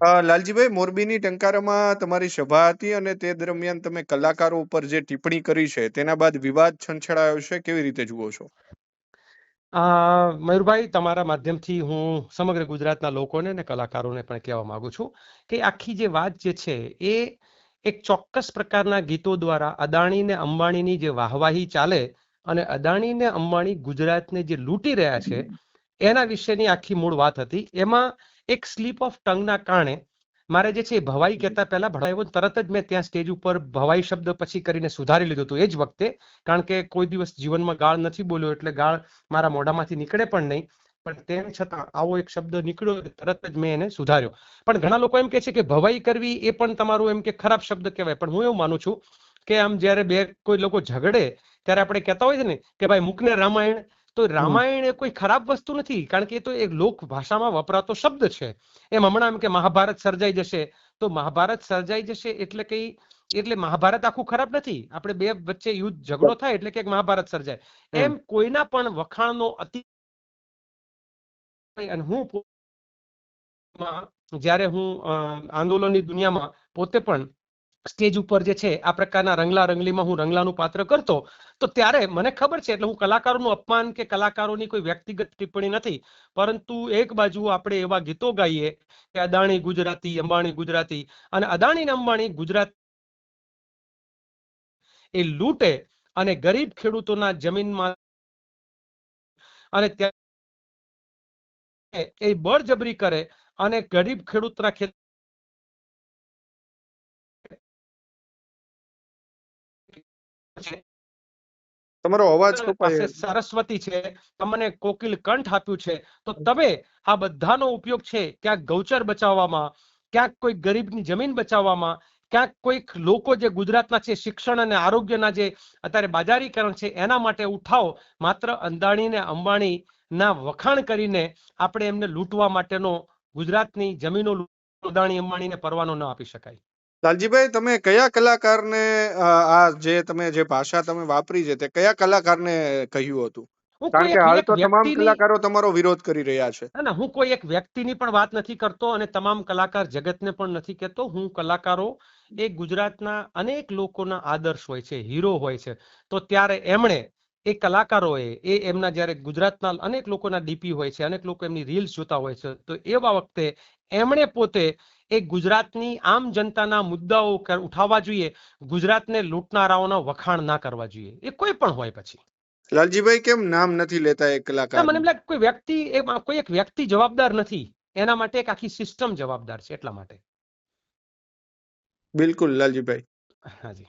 લાલજીભાઈ, મોરબીની ટંકારામાં તમારી સભા હતી અને તે દરમિયાન તમે કલાકારો ઉપર જે ટિપ્પણી કરી છે, તેના બાદ વિવાદ છંછેડાયો છે, કેવી રીતે જુઓ છો? મયુરભાઈ, તમારા માધ્યમથી હું સમગ્ર ગુજરાતના લોકોને અને કલાકારોને પણ કહેવા માંગુ છું કે આખી જે વાત જે છે, એ એક ચોક્કસ પ્રકારના ગીતો દ્વારા અદાણી ને અંબાણીની જે વાહવાહી ચાલે અને અદાણી ને અંબાણી ગુજરાતને જે લૂંટી રહ્યા છે, એના વિશેની આખી મૂળ વાત હતી. એમાં એક સ્લીપ ઓફ ટંગના કારણે મારે જે છે એ ભવાઈ કહેતા પહેલા ભણાવ્યો તરત જ મેં ત્યાં સ્ટેજ ઉપર ભવાઈ શબ્દ પછી કરીને સુધારી લીધું હતું. એ જ વખતે કારણ કે કોઈ દિવસ જીવનમાં ગાળ નથી બોલ્યો એટલે ગાળ મારા મોઢામાંથી નીકળે પણ નહીં. પણ તેમ છતાં આવો એક શબ્દ નીકળ્યો તરત જ મેં એને સુધાર્યો. પણ ઘણા લોકો એમ કે છે કે ભવાઈ કરવી એ પણ તમારું એમ કે ખરાબ શબ્દ કહેવાય. પણ હું એવું માનું છું કે આમ જ્યારે બે કોઈ લોકો ઝઘડે ત્યારે આપણે કહેતા હોય છે ને કે ભાઈ મુકને રામાયણ તો રામાયણ એ કોઈ ખરાબ વસ્તુ નથી કારણ કે એ તો એક લોક ભાષામાં વપરાતો શબ્દ છે. એમ હમણાં એમ કે મહાભારત સર્જાઈ જશે. તો મહાભારત સર્જાઈ જશે એટલે કઈ એટલે મહાભારત આખું ખરાબ નથી. આપણે બે વચ્ચે યુદ્ધ ઝઘડો થાય એટલે કે મહાભારત સર્જાય. એમ કોઈના પણ વખાણનો અતિ અને હું માં જ્યારે હું આંદોલનની દુનિયામાં પોતે પણ સ્ટેજ ઉપર જે છે, આ પ્રકારના રંગલા રંગલીમાં હું રંગલાનું પાત્ર કરતો, તો ત્યારે મને ખબર છે, એટલે હું કલાકારોનું અપમાન કે કલાકારોની કોઈ વ્યક્તિગત ટિપ્પણી નથી, પરંતુ એક બાજુ આપણે એવા ગીતો ગાઈએ કે અદાણી ગુજરાતી, અંબાણી ગુજરાતી અને અદાણી અંબાણી ગુજરાત એ લૂંટે અને ગરીબ ખેડૂતોના જમીનમાં અને એ બળજબરી કરે અને ગરીબ ખેડૂતના ખેત તમારો અવાજ પાસે સરસ્વતી છે. તમને કોકિલ કંઠ આપ્યું છે. તો તમે આ બધાનો ઉપયોગ છે ક્યાંક ગૌચર બચાવવામાં ક્યાંક કોઈ ગરીબની જમીન બચાવવામાં ક્યાંક કોઈક લોકો જે ગુજરાતના છે શિક્ષણ અને આરોગ્યના જે અત્યારે બાજારીકરણ છે એના માટે ઉઠાવો. માત્ર અંદાણી ને અંબાણી ના વખાણ કરીને આપણે એમને લૂંટવા માટેનો ગુજરાતની જમીનો અદાણી અંબાણીને પરવાનો ન આપી શકાય. લાલજીભાઈ તમે કયા કલાકારને આ જે તમે જે ભાષા તમે વાપરી છે તે કયા કલાકારને કહ્યું હતું? કારણ કે હાલ તો તમામ કલાકારો તમારો વિરોધ કરી રહ્યા છે. ના હું કોઈ એક વ્યક્તિની પણ વાત નથી કરતો અને તમામ કલાકાર જગતને પણ નથી કહેતો. હું કલાકારો એ ગુજરાતના અનેક લોકોના આદર્શ હોય છે હીરો હોય છે. તો ત્યારે એમણે એ કલાકારોએ એ એમના જ્યારે ગુજરાતના અનેક લોકોના ડીપી હોય છે અનેક લોકો એમની રીલ્સ જોતા હોય છે તો એવા વખતે એમણે પોતે એ ગુજરાતની આમ જનતાના મુદ્દાઓ ઉઠાવવા જોઈએ ગુજરાતને લૂંટનારાઓના વખાણ ના કરવા જોઈએ. એ કોઈ પણ હોય પછી. લાલજીભાઈ કેમ નામ નથી લેતા એક કલાકાર મને એમ લાગે કોઈ વ્યક્તિ કોઈ એક વ્યક્તિ જવાબદાર નથી. એના માટે એક આખી સિસ્ટમ જવાબદાર છે એટલા માટે. બિલકુલ લાલજીભાઈ. હાજી